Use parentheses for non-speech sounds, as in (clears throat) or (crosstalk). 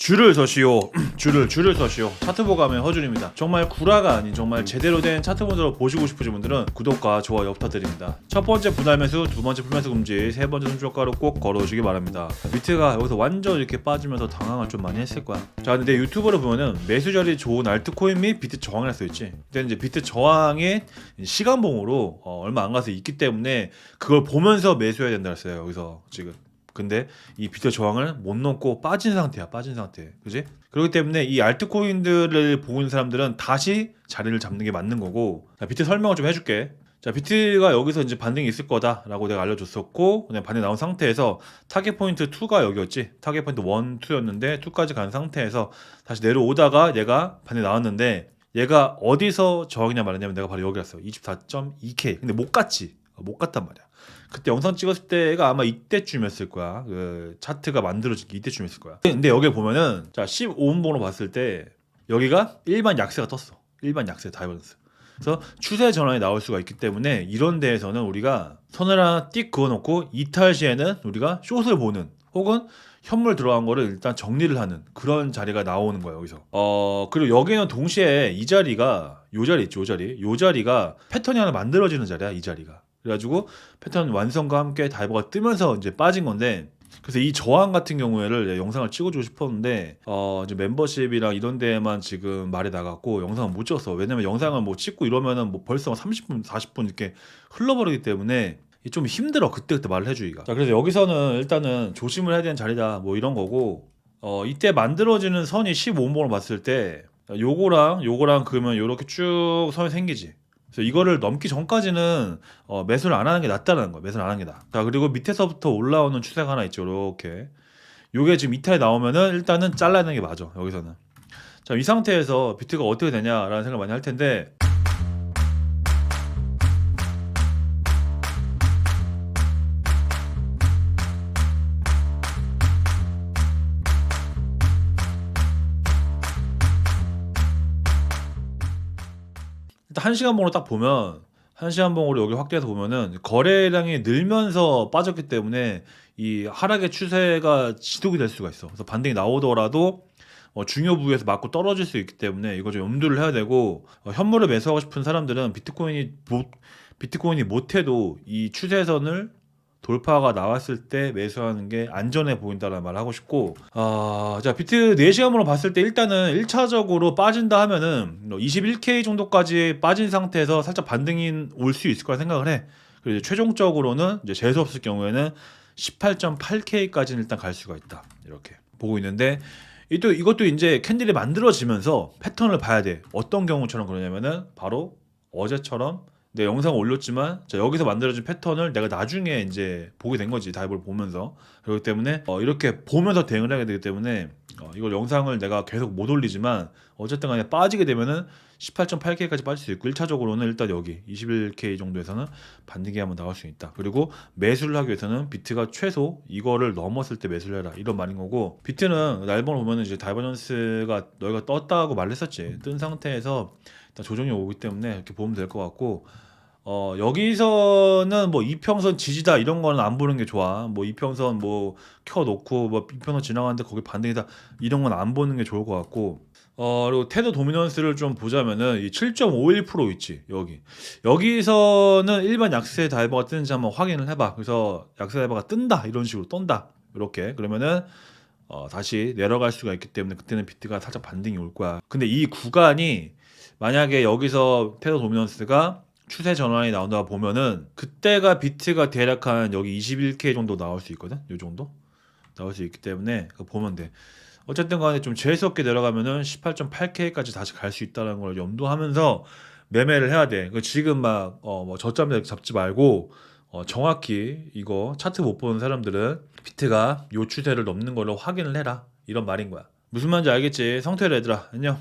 줄을 서시오. (clears throat) 줄을 줄을 서시오. 차트 보감의 허준입니다. 정말 구라가 아닌 정말 제대로 된 차트 분석을 보시고 싶으신 분들은 구독과 좋아요 부탁드립니다. 첫 번째 분할 매수, 두 번째 풀매수 금지, 세 번째 손주가로 꼭 걸어오시기 바랍니다. 비트가 여기서 완전 이렇게 빠지면서 당황을 좀 많이 했을 거야. 자, 근데 유튜브를 보면은 매수 자리 좋은 알트코인 및 비트 저항이라 써 있지. 근데 이제 비트 저항의 시간봉으로 어, 얼마 안 가서 있기 때문에 그걸 보면서 매수해야 된다 했어요. 여기서 지금. 근데 이 비트 저항을 못 넘고 빠진 상태야 빠진 상태. 그지? 그렇기 때문에 이 알트코인들을 보는 사람들은 다시 자리를 잡는 게 맞는 거고 자, 비트 설명을 좀 해줄게. 자 비트가 여기서 이제 반등이 있을 거다라고 내가 알려줬었고 그냥 반등 나온 상태에서 타겟 포인트 2가 여기였지. 타겟 포인트 1, 2였는데 2까지 간 상태에서 다시 내려오다가 얘가 반등 나왔는데 얘가 어디서 저항이냐 말했냐면 내가 바로 여기 갔어 24.2K 근데 못 갔지. 어, 못 갔단 말이야 그때 영상 찍었을 때가 아마 이때쯤이었을 거야. 그 차트가 만들어지기 이때쯤이었을 거야. 근데 여기 보면은 자 15분봉으로 봤을 때 여기가 일반 약세가 떴어. 일반 약세 다이버전스. 그래서 추세 전환이 나올 수가 있기 때문에 이런 데에서는 우리가 선을 하나 띡 그어놓고 이탈 시에는 우리가 숏을 보는 혹은 현물 들어간 거를 일단 정리를 하는 그런 자리가 나오는 거예요 여기서 어 그리고 여기는 동시에 이 자리가 요 자리 있죠 요 자리 요 자리가 패턴이 하나 만들어지는 자리야 이 자리가 그래가지고 패턴 완성과 함께 다이버가 뜨면서 이제 빠진 건데 그래서 이 저항 같은 경우에를 영상을 찍어주고 싶었는데 어 이제 멤버십이랑 이런 데에만 지금 말이 나갔고 영상을 못 찍었어. 왜냐면 영상을 뭐 찍고 이러면은 뭐 벌써 30분 40분 이렇게 흘러버리기 때문에 좀 힘들어 그때그때 말을 해주기가. 자 그래서 여기서는 일단은 조심을 해야 되는 자리다 뭐 이런 거고 어 이때 만들어지는 선이 15번을 봤을 때 요거랑 요거랑 그러면 요렇게 쭉 선이 생기지 그래서 이거를 넘기 전까지는 어, 매수를 안 하는 게 낫다는 거야. 매수를 안 하는 게 나. 자 그리고 밑에서부터 올라오는 추세가 하나 있죠. 이렇게. 요게 지금 이탈이 나오면은 일단은 잘라내는 게 맞아. 여기서는. 자 이 상태에서 비트가 어떻게 되냐라는 생각을 많이 할 텐데. 일단 한 시간 봉으로 딱 보면 한 시간 봉으로 여기 확대해서 보면은 거래량이 늘면서 빠졌기 때문에 이 하락의 추세가 지속이 될 수가 있어. 그래서 반등이 나오더라도 어, 중요 부위에서 맞고 떨어질 수 있기 때문에 이거 좀 염두를 해야 되고 어, 현물을 매수하고 싶은 사람들은 비트코인이 못 비트코인이 못해도 이 추세선을 돌파가 나왔을 때 매수하는 게 안전해 보인다는 말을 하고 싶고 아, 자 비트 4시간으로 봤을 때 일단은 1차적으로 빠진다 하면은 21K 정도까지 빠진 상태에서 살짝 반등이 올 수 있을 거라 생각을 해. 그리고 최종적으로는 이제 재수 없을 경우에는 18.8K까지는 일단 갈 수가 있다. 이렇게 보고 있는데 이또 이것도 이제 캔들이 만들어지면서 패턴을 봐야 돼. 어떤 경우처럼 그러냐면은 바로 어제처럼 내 영상 올렸지만 자, 여기서 만들어진 패턴을 내가 나중에 이제 보게 된 거지 다이브를 보면서. 그렇기 때문에 어, 이렇게 보면서 대응을 하게 되기 때문에 어, 이걸 영상을 내가 계속 못 올리지만 어쨌든 간에 빠지게 되면은 18.8K까지 빠질 수 있고 1차적으로는 일단 여기 21K 정도에서는 반등이 한번 나올 수 있다. 그리고 매수를 하기 위해서는 비트가 최소 이거를 넘었을 때 매수를 해라 이런 말인 거고 비트는 날번을 보면은 이제 다이버전스가 너희가 떴다고 말했었지 뜬 상태에서 일단 조정이 오기 때문에 이렇게 보면 될 것 같고 어 여기서는 뭐 이평선 지지다 이런 거는 안 보는 게 좋아. 뭐 이평선 뭐 켜놓고 뭐 이평선 지나가는데 거기 반등이다 이런 건 안 보는 게 좋을 것 같고 어 그리고 테드 도미넌스를 좀 보자면은 이 7.51% 있지 여기 여기서는 일반 약세 다이버가 뜨는지 한번 확인을 해봐. 그래서 약세 다이버가 뜬다 이런 식으로 떤다 이렇게 그러면은 어, 다시 내려갈 수가 있기 때문에 그때는 비트가 살짝 반등이 올 거야. 근데 이 구간이 만약에 여기서 테더 도미넌스가 추세 전환이 나온다 보면은 그때가 비트가 대략 한 여기 21K 정도 나올 수 있거든. 요 정도 나올 수 있기 때문에 그거 보면 돼. 어쨌든 간에 좀 재수없게 내려가면은 18.8K까지 다시 갈 수 있다는 걸 염두하면서 매매를 해야 돼. 그 지금 막 어 뭐 저점에 잡지 말고 어 정확히 이거 차트 못 보는 사람들은 비트가 요 추세를 넘는 걸로 확인을 해라. 이런 말인 거야. 무슨 말인지 알겠지? 성태를 얘들아. 안녕.